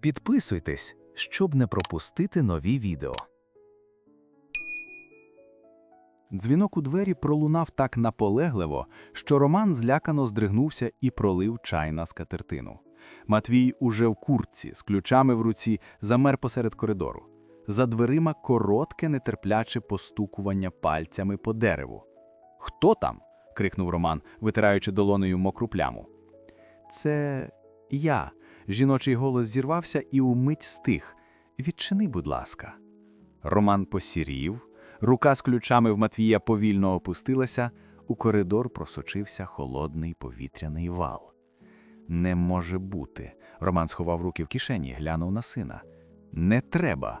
Підписуйтесь, щоб не пропустити нові відео. Дзвінок у двері пролунав так наполегливо, що Роман злякано здригнувся і пролив чай на скатертину. Матвій уже в куртці, з ключами в руці, замер посеред коридору. За дверима коротке, нетерпляче постукування пальцями по дереву. Хто там? крикнув Роман, витираючи долонею мокру пляму. Це я. Жіночий голос зірвався і умить стих. Відчини, будь ласка. Роман посірів, рука з ключами в Матвія повільно опустилася, у коридор просочився холодний повітряний вал. Не може бути. Роман сховав руки в кишені, глянув на сина. Не треба.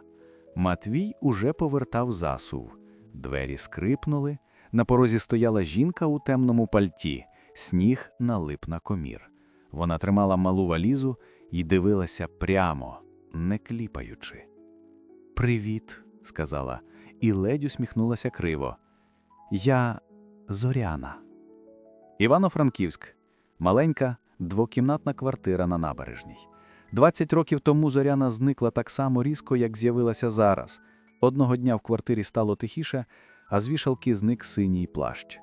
Матвій уже повертав засув. Двері скрипнули. На порозі стояла жінка у темному пальті, сніг налип на комір. Вона тримала малу валізу і дивилася прямо, не кліпаючи. Привіт, сказала, і ледь усміхнулася криво. Я Зоряна. Івано-Франківськ. Маленька, двокімнатна квартира на набережній. 20 років тому Зоряна зникла так само різко, як з'явилася зараз. Одного дня в квартирі стало тихіше, а з вішалки зник синій плащ.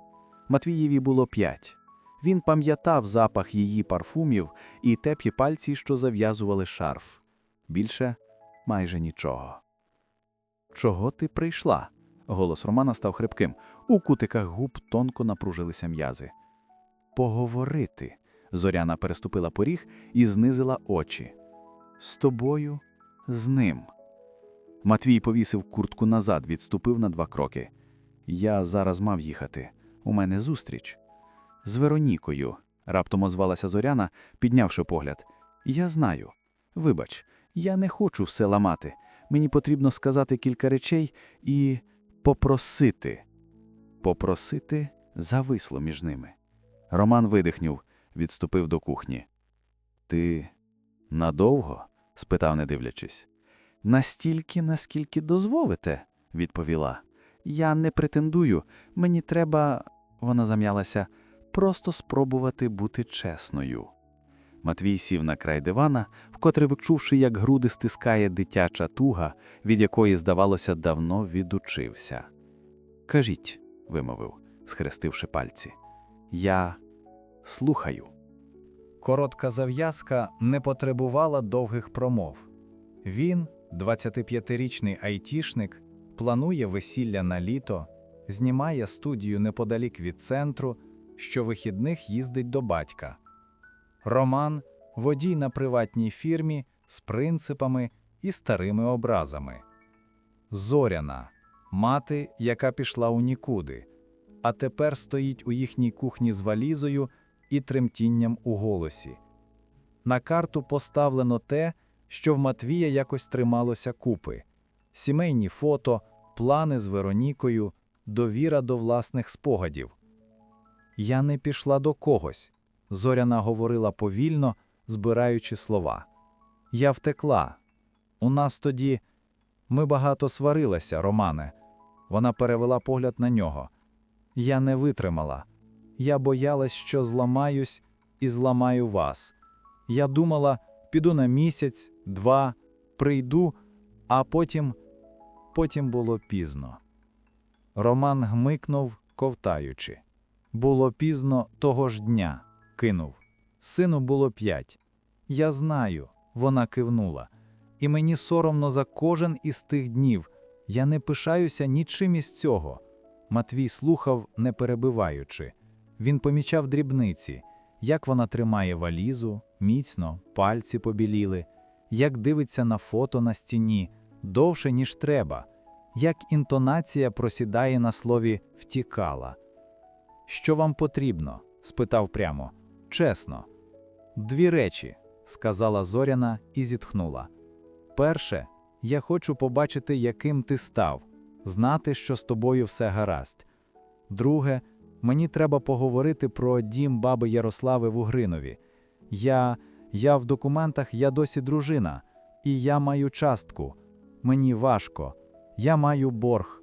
Матвієві було п'ять. Він пам'ятав запах її парфумів і теплі пальці, що зав'язували шарф. Більше майже нічого. Чого ти прийшла? Голос Романа став хрипким. У кутиках губ тонко напружилися м'язи. Поговорити. Зоряна переступила поріг і знизила очі. З тобою, з ним. Матвій повісив куртку назад, відступив на два кроки. Я зараз мав їхати. У мене зустріч. З Веронікою, раптом озвалася Зоряна, піднявши погляд. Я знаю. Вибач, я не хочу все ламати. Мені потрібно сказати кілька речей і попросити. Попросити зависло між ними. Роман видихнув, відступив до кухні. Ти надовго? спитав, не дивлячись. Настільки, наскільки дозволите, відповіла. Я не претендую, мені треба, вона зам'ялася, просто спробувати бути чесною. Матвій сів на край дивана, вкотре відчувши, як груди стискає дитяча туга, від якої, здавалося, давно відучився. Кажіть, вимовив, схрестивши пальці. Я слухаю. Коротка зав'язка не потребувала довгих промов. Він, 25-річний айтішник, планує весілля на літо, знімає студію неподалік від центру, щовихідних їздить до батька. Роман водій на приватній фірмі з принципами і старими образами. Зоряна мати, яка пішла у нікуди, а тепер стоїть у їхній кухні з валізою і тремтінням у голосі. На карту поставлено те, що в Матвія якось трималося купи: сімейні фото, плани з Веронікою, довіра до власних спогадів. Я не пішла до когось. Зоряна говорила повільно, збираючи слова. Я втекла. У нас тоді ми багато сварилися, Романе. Вона перевела погляд на нього. Я не витримала. Я боялась, що зламаюсь і зламаю вас. Я думала, піду на місяць, два, прийду, а потім, потім було пізно. Роман гмикнув, ковтаючи. Було пізно того ж дня, кинув. Сину було п'ять. Я знаю, вона кивнула. І мені соромно за кожен із тих днів. Я не пишаюся нічим із цього. Матвій слухав, не перебиваючи. Він помічав дрібниці, як вона тримає валізу, міцно, пальці побіліли, як дивиться на фото на стіні, довше, ніж треба, як інтонація просідає на слові втікала. Що вам потрібно? спитав прямо. Чесно. Дві речі, сказала Зоряна і зітхнула. Перше, я хочу побачити, яким ти став, знати, що з тобою все гаразд. Друге, мені треба поговорити про дім баби Ярослави в Угринові. Я, я в документах, я досі дружина, і я маю частку. Мені важко, я маю борг.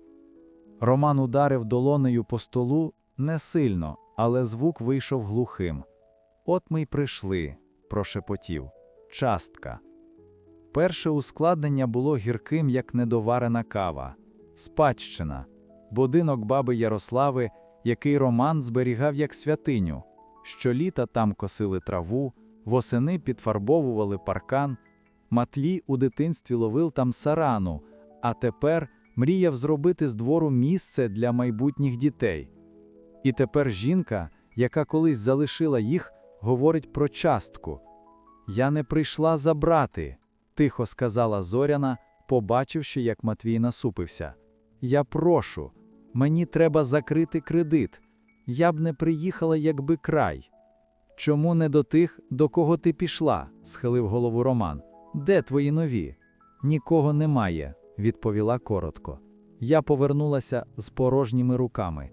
Роман ударив долонею по столу не сильно, але звук вийшов глухим. От ми й прийшли, прошепотів. Частка. Перше ускладнення було гірким, як недоварена кава. Спадщина. Будинок баби Ярослави, який Роман зберігав як святиню. Щоліта там косили траву, восени підфарбовували паркан. Матлій у дитинстві ловив там сарану, а тепер мріяв зробити з двору місце для майбутніх дітей. І тепер жінка, яка колись залишила їх, говорить про частку. Я не прийшла забрати, тихо сказала Зоряна, побачивши, як Матвій насупився. Я прошу, мені треба закрити кредит. Я б не приїхала, якби край. Чому не до тих, до кого ти пішла? схилив голову Роман. Де твої нові? Нікого немає, відповіла коротко. Я повернулася з порожніми руками.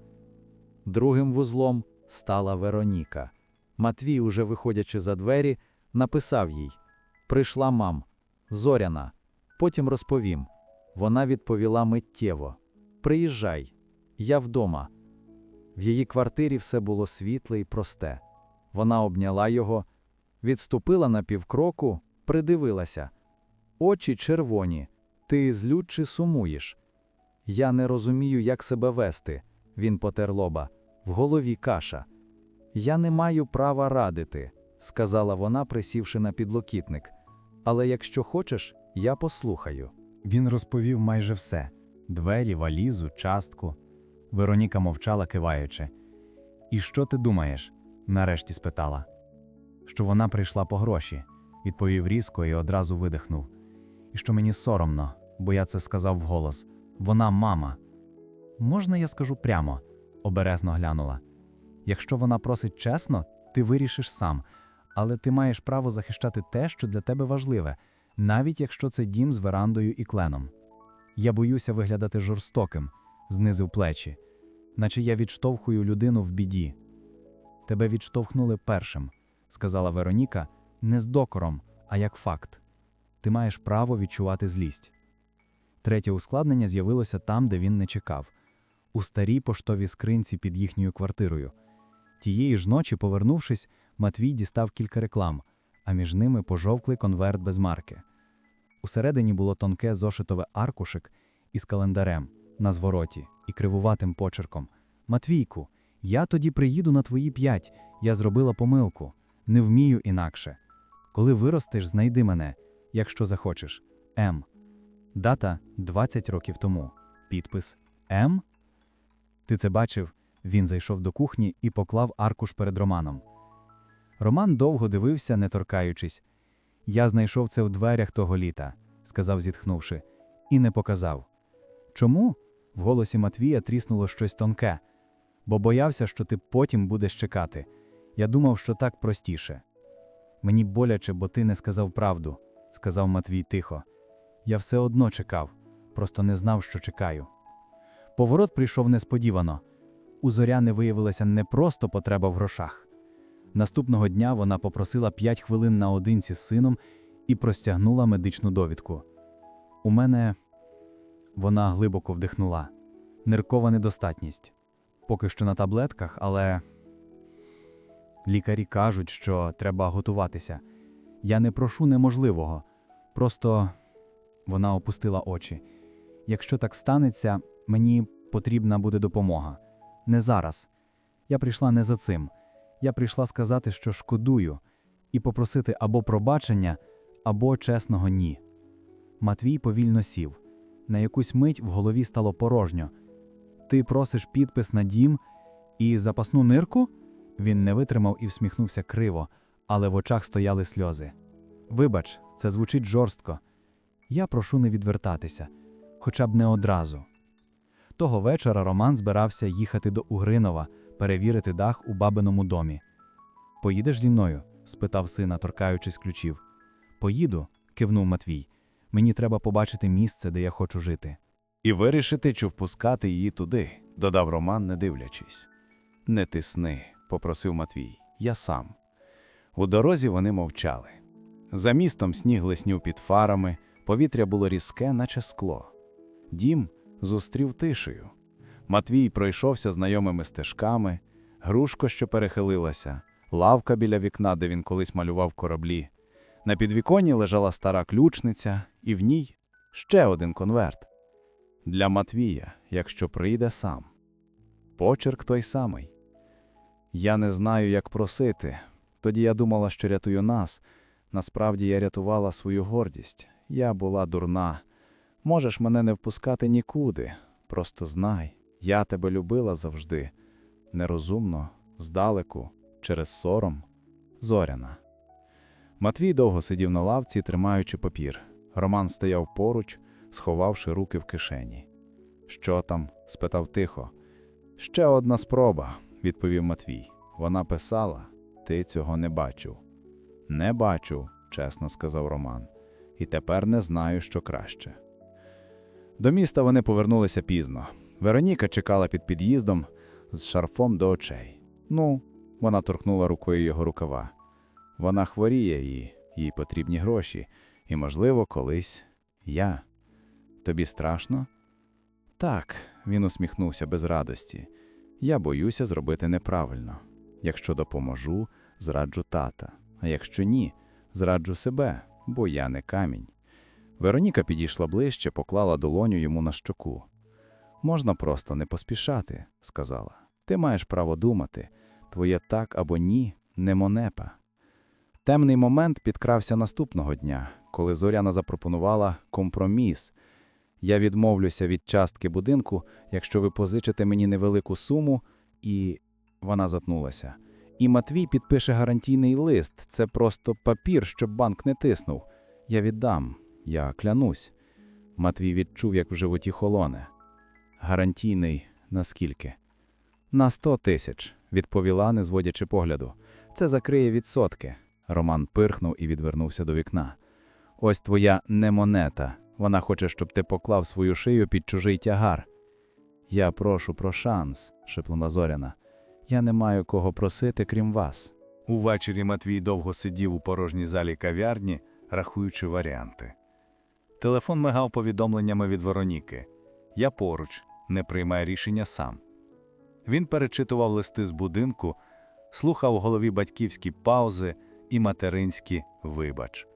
Другим вузлом стала Вероніка. Матвій, уже виходячи за двері, написав їй: Прийшла мам, зоряна. Потім розповім. Вона відповіла миттєво: Приїжджай, я вдома. В її квартирі все було світле і просте. Вона обняла його, відступила на півкроку, придивилася. Очі червоні. Ти злють чи сумуєш? Я не розумію, як себе вести. Він потер лоба. В голові каша. Я не маю права радити, сказала вона, присівши на підлокітник. Але якщо хочеш, я послухаю. Він розповів майже все: двері, валізу, частку. Вероніка мовчала, киваючи. І що ти думаєш? нарешті спитала. Що вона прийшла по гроші, відповів різко і одразу видихнув. І що мені соромно, бо я це сказав вголос. Вона мама. Можна я скажу прямо? обережно глянула. Якщо вона просить чесно, ти вирішиш сам, але ти маєш право захищати те, що для тебе важливе, навіть якщо це дім з верандою і кленом. Я боюся виглядати жорстоким, знизив плечі, наче я відштовхую людину в біді. Тебе відштовхнули першим, сказала Вероніка, не з докором, а як факт. Ти маєш право відчувати злість. Третє ускладнення з'явилося там, де він не чекав у старій поштовій скринці під їхньою квартирою. Тієї ж ночі, повернувшись, Матвій дістав кілька реклам, а між ними пожовклий конверт без марки. Усередині було тонке зошитове аркушик із календарем на звороті і кривуватим почерком. Матвійку, я тоді приїду на твої п'ять. Я зробила помилку. Не вмію інакше. Коли виростеш, знайди мене, якщо захочеш. М. Дата 20 років тому. Підпис М. Ти це бачив? Він зайшов до кухні і поклав аркуш перед Романом. Роман довго дивився, не торкаючись. Я знайшов це у дверях того літа, сказав, зітхнувши, і не показав. Чому? В голосі Матвія тріснуло щось тонке, бо боявся, що ти потім будеш чекати. Я думав, що так простіше. Мені боляче, бо ти не сказав правду, сказав Матвій тихо. Я все одно чекав, просто не знав, що чекаю. Поворот прийшов несподівано. У Зоряни виявилася не просто потреба в грошах. Наступного дня вона попросила 5 хвилин наодинці з сином і простягнула медичну довідку. У мене вона глибоко вдихнула. Ниркова недостатність. Поки що на таблетках, але лікарі кажуть, що треба готуватися. Я не прошу неможливого. Просто вона опустила очі. Якщо так станеться, мені потрібна буде допомога. Не зараз. Я прийшла не за цим. Я прийшла сказати, що шкодую, і попросити або пробачення, або чесного ні. Матвій повільно сів. На якусь мить в голові стало порожньо. Ти просиш підпис на дім і запасну нирку? Він не витримав і всміхнувся криво, але в очах стояли сльози. Вибач, це звучить жорстко. Я прошу не відвертатися, хоча б не одразу. Того вечора Роман збирався їхати до Угринова, перевірити дах у бабиному домі. Поїдеш зі мною? спитав сина, торкаючись ключів. Поїду, кивнув Матвій. Мені треба побачити місце, де я хочу жити. І вирішити, чи впускати її туди, додав Роман, не дивлячись. Не тисни, попросив Матвій, я сам. У дорозі вони мовчали. За містом сніг лиснюв під фарами, повітря було різке, наче скло. Дім зустрів тишею. Матвій пройшовся знайомими стежками, грушко, що перехилилася, лавка біля вікна, де він колись малював кораблі. На підвіконні лежала стара ключниця, і в ній ще один конверт. Для Матвія, якщо прийде сам. Почерк той самий. Я не знаю, як просити. Тоді я думала, що рятую нас. Насправді я рятувала свою гордість. Я була дурна. Можеш мене не впускати нікуди. Просто знай, я тебе любила завжди. Нерозумно, здалеку, через сором. Зоряна. Матвій довго сидів на лавці, тримаючи папір. Роман стояв поруч, сховавши руки в кишені. Що там? спитав тихо. Ще одна спроба, відповів Матвій. Вона писала: Ти цього не бачив. Не бачу, чесно сказав Роман, і тепер не знаю, що краще. До міста вони повернулися пізно. Вероніка чекала під під'їздом з шарфом до очей. Ну, вона торкнула рукою його рукава. Вона хворіє і їй потрібні гроші, і, можливо, колись я. Тобі страшно? Так, він усміхнувся без радості. Я боюся зробити неправильно. Якщо допоможу, зраджу тата, а якщо ні, зраджу себе, бо я не камінь. Вероніка підійшла ближче, поклала долоню йому на щоку. Можна просто не поспішати, сказала. Ти маєш право думати. Твоє так або ні не монепа. Темний момент підкрався наступного дня, коли Зоряна запропонувала компроміс. Я відмовлюся від частки будинку, якщо ви позичите мені невелику суму, і вона затнулася. І Матвій підпише гарантійний лист. Це просто папір, щоб банк не тиснув. Я віддам, я клянусь. Матвій відчув, як в животі холоне. Гарантійний наскільки? На сто тисяч, відповіла, не зводячи погляду. Це закриє відсотки. Роман пирхнув і відвернувся до вікна. Ось твоя не монета. Вона хоче, щоб ти поклав свою шию під чужий тягар. Я прошу про шанс, шепнула Зоряна. Я не маю кого просити, крім вас. Увечері Матвій довго сидів у порожній залі кав'ярні, рахуючи варіанти. Телефон мигав повідомленнями від Вероніки. Я поруч, не приймай рішення сам. Він перечитував листи з будинку, слухав у голові батьківські паузи і материнські вибач.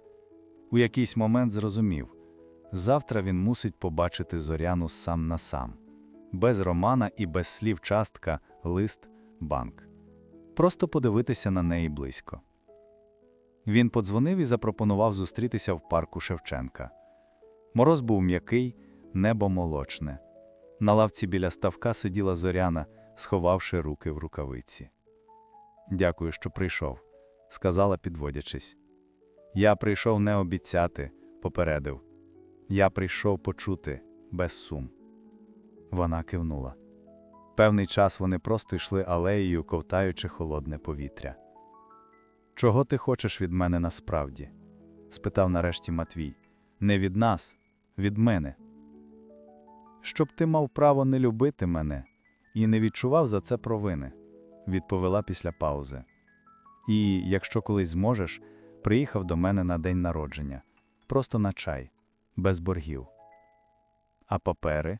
У якийсь момент зрозумів завтра він мусить побачити зоряну сам на сам, без романа і без слів частка, лист, банк. Просто подивитися на неї близько. Він подзвонив і запропонував зустрітися в парку Шевченка. Мороз був м'який, небо молочне. На лавці біля ставка сиділа зоряна, сховавши руки в рукавиці. Дякую, що прийшов, сказала, підводячись. Я прийшов не обіцяти, попередив. Я прийшов почути без сум. Вона кивнула. Певний час вони просто йшли алеєю, ковтаючи холодне повітря. Чого ти хочеш від мене насправді? спитав нарешті Матвій. Не від нас, від мене. Щоб ти мав право не любити мене і не відчував за це провини, відповіла після паузи. І, якщо колись зможеш, приїхав до мене на день народження, просто на чай, без боргів. А папери?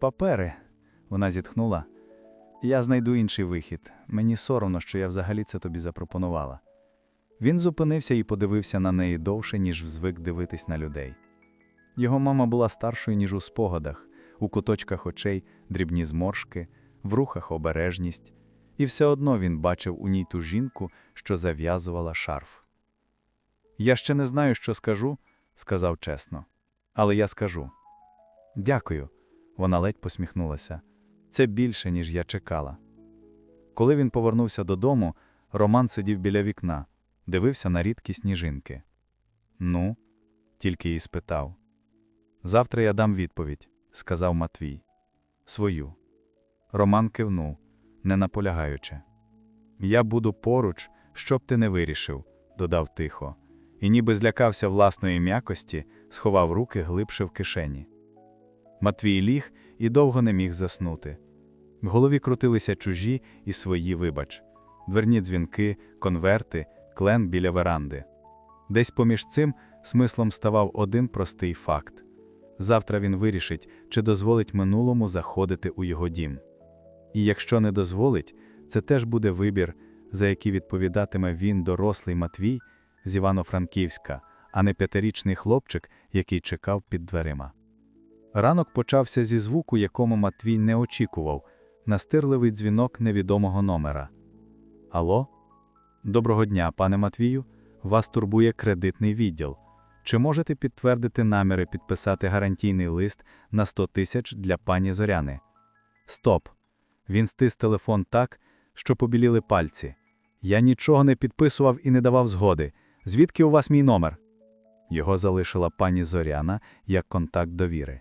Папери. Вона зітхнула. Я знайду інший вихід. Мені соромно, що я взагалі це тобі запропонувала. Він зупинився і подивився на неї довше, ніж звик дивитись на людей. Його мама була старшою, ніж у спогадах, у куточках очей дрібні зморшки, в рухах обережність, і все одно він бачив у ній ту жінку, що зав'язувала шарф. Я ще не знаю, що скажу, сказав чесно, але я скажу. Дякую. Вона ледь посміхнулася. Це більше, ніж я чекала. Коли він повернувся додому, Роман сидів біля вікна, дивився на рідкі сніжинки. Ну, тільки і спитав. Завтра я дам відповідь, сказав Матвій. Свою. Роман кивнув, не наполягаючи. Я буду поруч, що б ти не вирішив, додав тихо, і ніби злякався власної м'якості, сховав руки глибше в кишені. Матвій ліг і довго не міг заснути. В голові крутилися чужі і свої вибач, дверні дзвінки, конверти, клен біля веранди. Десь поміж цим смислом ставав один простий факт завтра він вирішить, чи дозволить минулому заходити у його дім. І якщо не дозволить, це теж буде вибір, за який відповідатиме він, дорослий Матвій, з Івано-Франківська, а не п'ятирічний хлопчик, який чекав під дверима. Ранок почався зі звуку, якому Матвій не очікував настирливий дзвінок невідомого номера. Алло? Доброго дня, пане Матвію. Вас турбує кредитний відділ. Чи можете підтвердити наміри підписати гарантійний лист на 100 тисяч для пані Зоряни? Стоп. Він стис телефон так, що побіліли пальці. Я нічого не підписував і не давав згоди. Звідки у вас мій номер? Його залишила пані Зоряна як контакт довіри.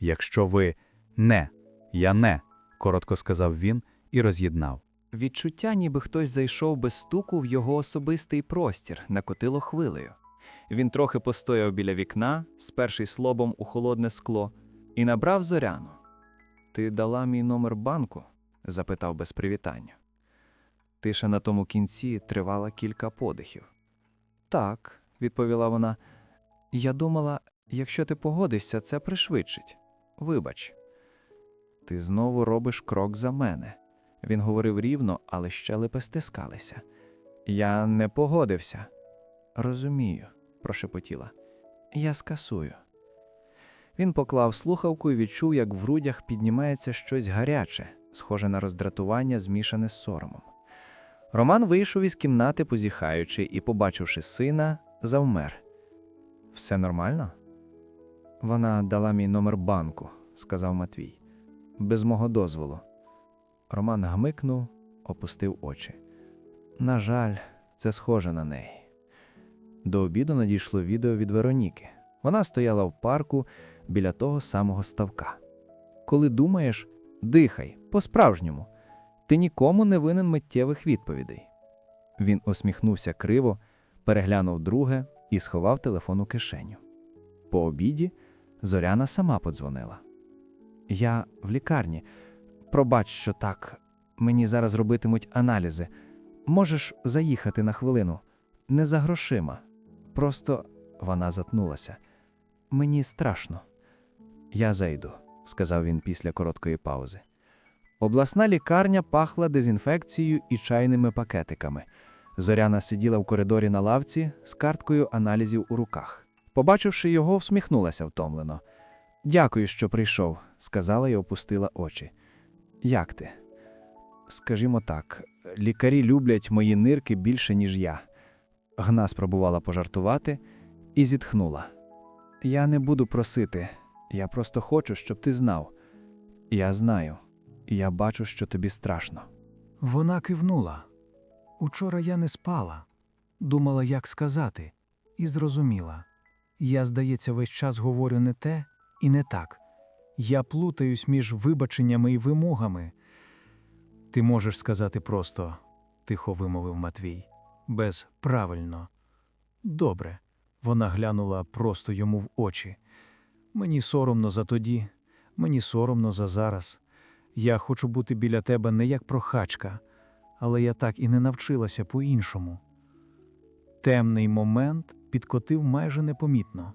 Якщо ви не, я не, коротко сказав він і роз'єднав. Відчуття, ніби хтось зайшов без стуку в його особистий простір, накотило хвилею. Він трохи постояв біля вікна, спершись лобом у холодне скло, і набрав зоряну. Ти дала мій номер банку? запитав без привітання. Тиша на тому кінці тривала кілька подихів. Так, відповіла вона. Я думала, якщо ти погодишся, це пришвидшить. Вибач. Ти знову робиш крок за мене. Він говорив рівно, але щелепи стискалися. Я не погодився. Розумію, прошепотіла. Я скасую. Він поклав слухавку і відчув, як в грудях піднімається щось гаряче, схоже на роздратування, змішане з соромом. Роман вийшов із кімнати, позіхаючи, і, побачивши сина, завмер. Все нормально? Вона дала мій номер банку, сказав Матвій, без мого дозволу. Роман гмикнув, опустив очі. На жаль, це схоже на неї. До обіду надійшло відео від Вероніки. Вона стояла в парку біля того самого ставка. Коли думаєш, дихай, по-справжньому. Ти нікому не винен миттєвих відповідей. Він усміхнувся криво, переглянув друге і сховав телефон у кишеню. По обіді Зоряна сама подзвонила. Я в лікарні. Пробач, що так. Мені зараз робитимуть аналізи. Можеш заїхати на хвилину. Не за грошима. Просто вона затнулася. Мені страшно. Я зайду, сказав він після короткої паузи. Обласна лікарня пахла дезінфекцією і чайними пакетиками. Зоряна сиділа в коридорі на лавці з карткою аналізів у руках. Побачивши його, всміхнулася втомлено. Дякую, що прийшов, сказала і опустила очі. Як ти? Скажімо так, лікарі люблять мої нирки більше, ніж я. Гна спробувала пожартувати і зітхнула. Я не буду просити, я просто хочу, щоб ти знав. Я знаю, я бачу, що тобі страшно. Вона кивнула. Учора я не спала, думала, як сказати, і зрозуміла. Я, здається, весь час говорю не те і не так. Я плутаюсь між вибаченнями і вимогами. Ти можеш сказати просто, тихо вимовив Матвій, без правильно. Добре. Вона глянула просто йому в очі. Мені соромно за тоді, мені соромно за зараз. Я хочу бути біля тебе не як прохачка, але я так і не навчилася по-іншому. Темний момент підкотив майже непомітно.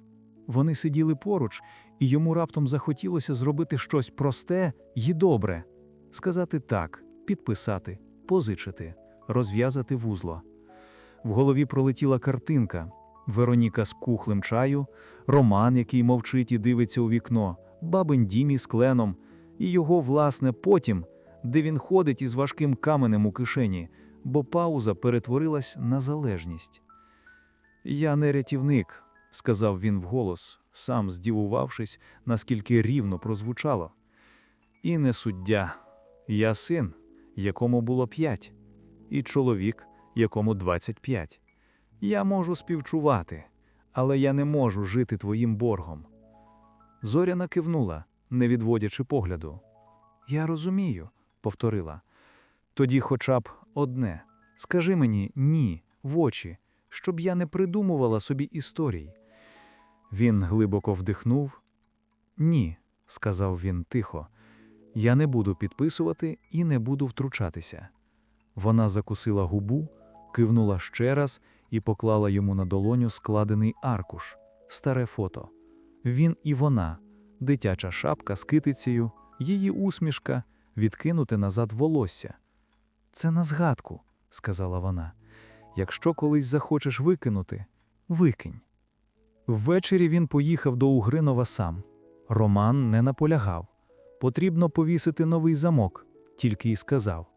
Вони сиділи поруч, і йому раптом захотілося зробити щось просте й добре сказати так, підписати, позичити, розв'язати вузло. В голові пролетіла картинка Вероніка з кухлем чаю, Роман, який мовчить і дивиться у вікно, бабин Дімі з кленом, і його, власне, потім, де він ходить із важким каменем у кишені, бо пауза перетворилась на залежність. Я не рятівник, сказав він вголос, сам здивувавшись, наскільки рівно прозвучало. І не суддя. Я син, якому було п'ять, і чоловік, якому двадцять п'ять. Я можу співчувати, але я не можу жити твоїм боргом. Зоряна кивнула, не відводячи погляду. Я розумію, повторила. Тоді хоча б одне. Скажи мені ні, в очі, щоб я не придумувала собі історій. Він глибоко вдихнув. Ні, сказав він тихо. Я не буду підписувати і не буду втручатися. Вона закусила губу, кивнула ще раз і поклала йому на долоню складений аркуш, старе фото. Він і вона, дитяча шапка з китицею, її усмішка, відкинуте назад волосся. Це на згадку, сказала вона. Якщо колись захочеш викинути, викинь. Ввечері він поїхав до Угринова сам. Роман не наполягав. Потрібно повісити новий замок, тільки й сказав.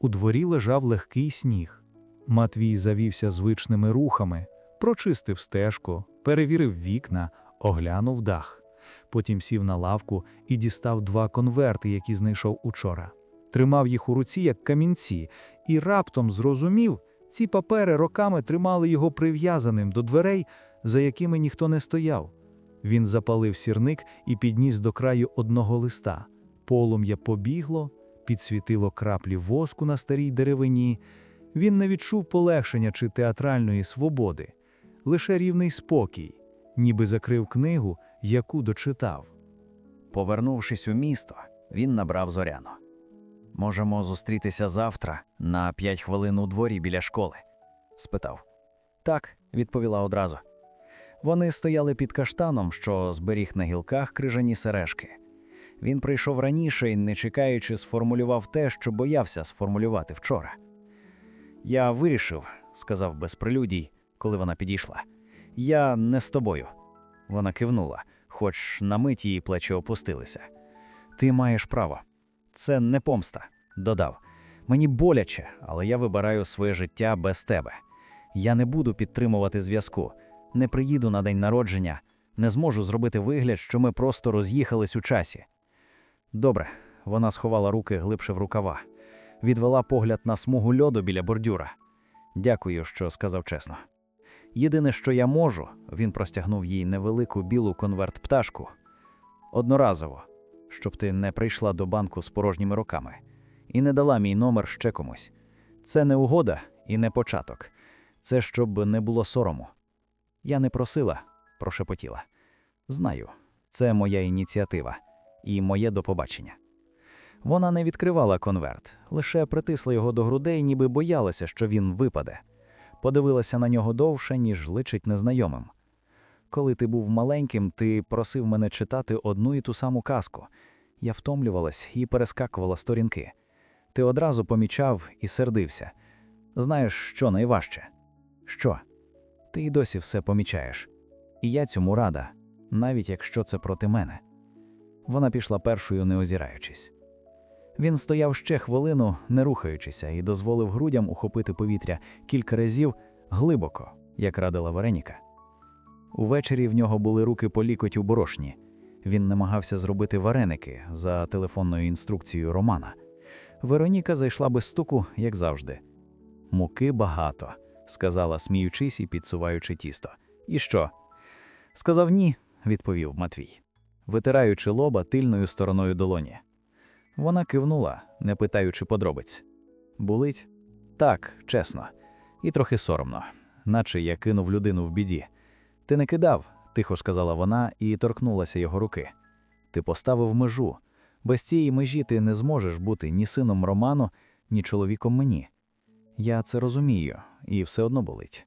У дворі лежав легкий сніг. Матвій завівся звичними рухами, прочистив стежку, перевірив вікна, оглянув дах. Потім сів на лавку і дістав два конверти, які знайшов учора. Тримав їх у руці, як камінці, і раптом зрозумів, ці папери роками тримали його прив'язаним до дверей, за якими ніхто не стояв. Він запалив сірник і підніс до краю одного листа. Полум'я побігло, підсвітило краплі воску на старій деревині. Він не відчув полегшення чи театральної свободи, лише рівний спокій, ніби закрив книгу, яку дочитав. Повернувшись у місто, він набрав зоряно. Можемо зустрітися завтра на п'ять хвилин у дворі біля школи? спитав. Так, відповіла одразу. Вони стояли під каштаном, що зберіг на гілках крижані сережки. Він прийшов раніше і, не чекаючи, сформулював те, що боявся сформулювати вчора. Я вирішив, сказав без прелюдій, коли вона підійшла. Я не з тобою. Вона кивнула, хоч на мить її плечі опустилися. Ти маєш право. Це не помста, додав. Мені боляче, але я вибираю своє життя без тебе. Я не буду підтримувати зв'язку, не приїду на день народження, не зможу зробити вигляд, що ми просто роз'їхались у часі. Добре, вона сховала руки глибше в рукава, відвела погляд на смугу льоду біля бордюра. Дякую, що сказав чесно. Єдине, що я можу, він простягнув їй невелику білу конверт пташку. Одноразово, щоб ти не прийшла до банку з порожніми руками і не дала мій номер ще комусь. Це не угода і не початок. Це щоб не було сорому. Я не просила, прошепотіла. Знаю, це моя ініціатива і моє до побачення. Вона не відкривала конверт, лише притисла його до грудей, ніби боялася, що він випаде. Подивилася на нього довше, ніж личить незнайомим. Коли ти був маленьким, ти просив мене читати одну і ту саму казку. Я втомлювалась і перескакувала сторінки. Ти одразу помічав і сердився. Знаєш, що найважче? Що? Ти й досі все помічаєш. І я цьому рада, навіть якщо це проти мене. Вона пішла першою, не озираючись. Він стояв ще хвилину, не рухаючися, і дозволив грудям ухопити повітря кілька разів глибоко, як радила Вереніка. Увечері в нього були руки по лікоть у борошні. Він намагався зробити вареники за телефонною інструкцією Романа. Вероніка зайшла без стуку, як завжди. Муки багато, сказала, сміючись і підсуваючи тісто. І що? Сказав ні, відповів Матвій, витираючи лоба тильною стороною долоні. Вона кивнула, не питаючи подробиць. Болить? Так, чесно, і трохи соромно, наче я кинув людину в біді. Ти не кидав, тихо сказала вона і торкнулася його руки. Ти поставив межу. Без цієї межі ти не зможеш бути ні сином Роману, ні чоловіком мені. Я це розумію, і все одно болить.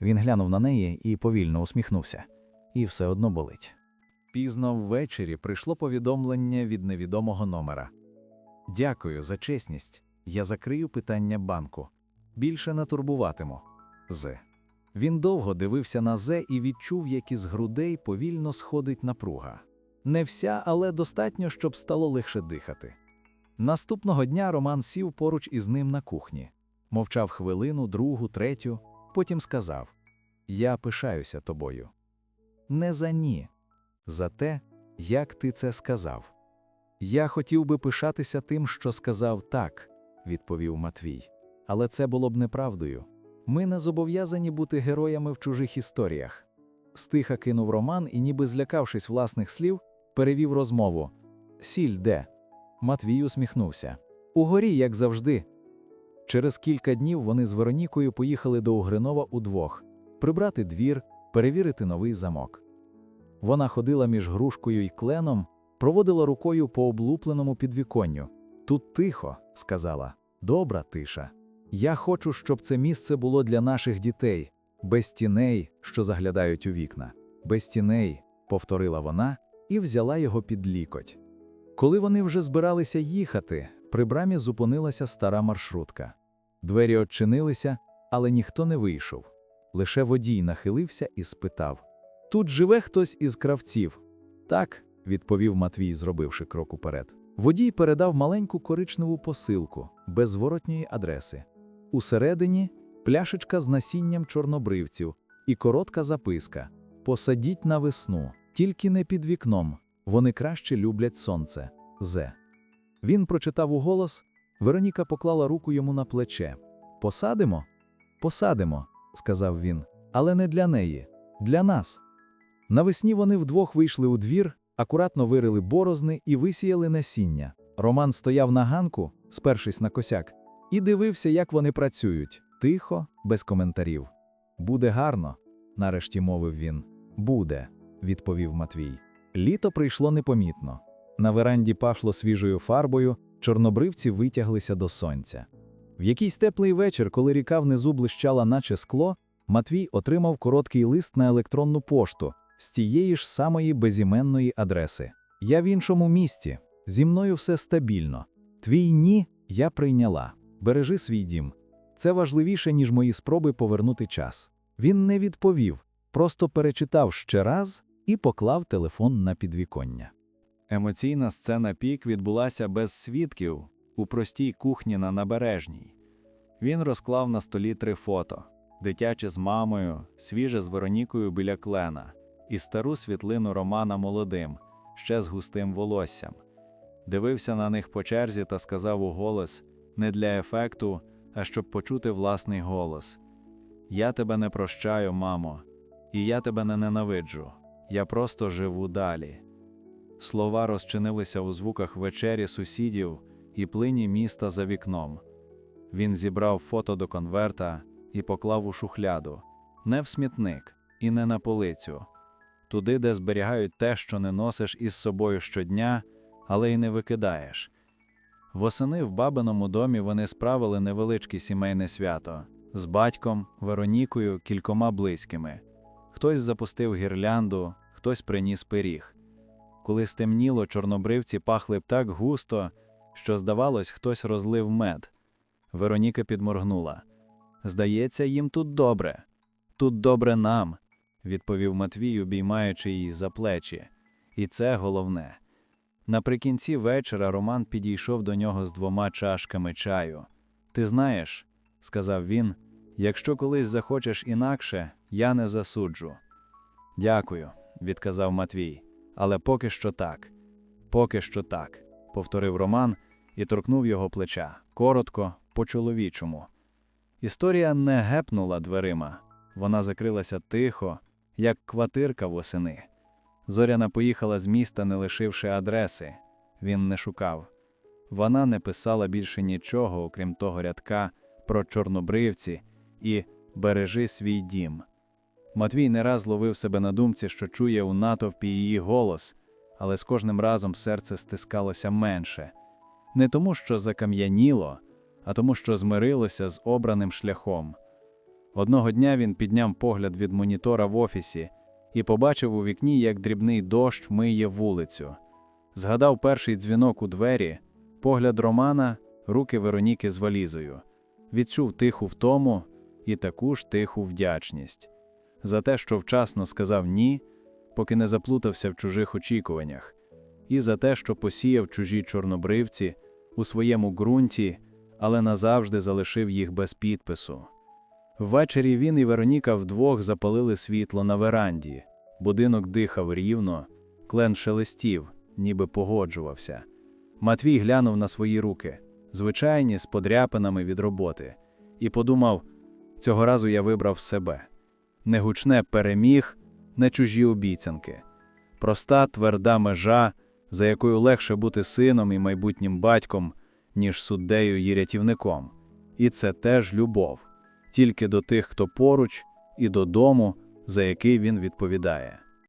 Він глянув на неї і повільно усміхнувся. І все одно болить. Пізно ввечері прийшло повідомлення від невідомого номера. Дякую за чесність. Я закрию питання банку. Більше не турбуватиму. З. Він довго дивився на Зе і відчув, як із грудей повільно сходить напруга. Не вся, але достатньо, щоб стало легше дихати. Наступного дня Роман сів поруч із ним на кухні, мовчав хвилину, другу, третю, потім сказав: Я пишаюся тобою. Не за ні, за те, як ти це сказав. Я хотів би пишатися тим, що сказав так, відповів Матвій. Але це було б неправдою. Ми не зобов'язані бути героями в чужих історіях. Стиха кинув Роман і, ніби злякавшись власних слів, перевів розмову. Сіль де? Матвій усміхнувся. Угорі, як завжди. Через кілька днів вони з Веронікою поїхали до Угринова удвох прибрати двір, перевірити новий замок. Вона ходила між грушкою і кленом, проводила рукою по облупленому підвіконню. Тут тихо, сказала, добра тиша. Я хочу, щоб це місце було для наших дітей, без тіней, що заглядають у вікна. Без тіней, повторила вона і взяла його під лікоть. Коли вони вже збиралися їхати, при брамі зупинилася стара маршрутка. Двері odчинилися, але ніхто не вийшов. Лише водій нахилився і спитав: Тут живе хтось із кравців? Так, відповів Матвій, зробивши крок уперед. Водій передав маленьку коричневу посилку без зворотньої адреси. Усередині пляшечка з насінням чорнобривців і коротка записка: Посадіть на весну, тільки не під вікном. Вони краще люблять сонце. Зе. Він прочитав уголос. Вероніка поклала руку йому на плече. Посадимо? Посадимо, сказав він, але не для неї, для нас. Навесні вони вдвох вийшли у двір, акуратно вирили борозни і висіяли насіння. Роман стояв на ганку, спершись на косяк, і дивився, як вони працюють, тихо, без коментарів. Буде гарно, нарешті мовив він. Буде, відповів Матвій. Літо прийшло непомітно. На веранді пахло свіжою фарбою, чорнобривці витяглися до сонця. В якийсь теплий вечір, коли ріка внизу блищала, наче скло, Матвій отримав короткий лист на електронну пошту з тієї ж самої безіменної адреси. Я в іншому місті. Зі мною все стабільно. Твій ні я прийняла. Бережи свій дім. Це важливіше, ніж мої спроби повернути час. Він не відповів, просто перечитав ще раз і поклав телефон на підвіконня. Емоційна сцена пік відбулася без свідків у простій кухні на набережній. Він розклав на столі три фото: дитяче з мамою, свіже з Веронікою біля клена, і стару світлину Романа молодим, ще з густим волоссям. Дивився на них по черзі та сказав у голос не для ефекту, а щоб почути власний голос: Я тебе не прощаю, мамо, і я тебе не ненавиджу. Я просто живу далі. Слова розчинилися у звуках вечері сусідів і плині міста за вікном. Він зібрав фото до конверта і поклав у шухляду, не в смітник і не на полицю, туди, де зберігають те, що не носиш із собою щодня, але й не викидаєш. Восени в бабиному домі вони справили невеличке сімейне свято з батьком, Веронікою, кількома близькими. Хтось запустив гірлянду, хтось приніс пиріг. Коли стемніло, чорнобривці пахли б так густо, що, здавалось, хтось розлив мед. Вероніка підморгнула. Здається, їм тут добре. Тут добре нам, відповів Матвій, обіймаючи її за плечі. І це головне. Наприкінці вечора Роман підійшов до нього з двома чашками чаю. Ти знаєш, сказав він, якщо колись захочеш інакше, я не засуджу. Дякую, відказав Матвій. Але поки що так. Поки що так, повторив Роман і торкнув його плеча коротко, по-чоловічому. Історія не гепнула дверима, вона закрилася тихо, як квартирка восени. Зоряна поїхала з міста, не лишивши адреси. Він не шукав. Вона не писала більше нічого, окрім того рядка про чорнобривці і бережи свій дім. Матвій не раз ловив себе на думці, що чує у натовпі її голос, але з кожним разом серце стискалося менше. Не тому, що закам'яніло, а тому, що змирилося з обраним шляхом. Одного дня він підняв погляд від монітора в офісі і побачив у вікні, як дрібний дощ миє вулицю. Згадав перший дзвінок у двері, погляд Романа, руки Вероніки з валізою, відчув тиху втому і таку ж тиху вдячність за те, що вчасно сказав ні, поки не заплутався в чужих очікуваннях, і за те, що посіяв чужі чорнобривці у своєму ґрунті, але назавжди залишив їх без підпису. Ввечері він і Вероніка вдвох запалили світло на веранді. Будинок дихав рівно, клен шелестів, ніби погоджувався. Матвій глянув на свої руки, звичайні з подряпинами від роботи, і подумав: цього разу я вибрав себе не гучне переміг, не чужі обіцянки, проста тверда межа, за якою легше бути сином і майбутнім батьком, ніж суддею і рятівником. І це теж любов, тільки до тих, хто поруч, і додому, за який він відповідає.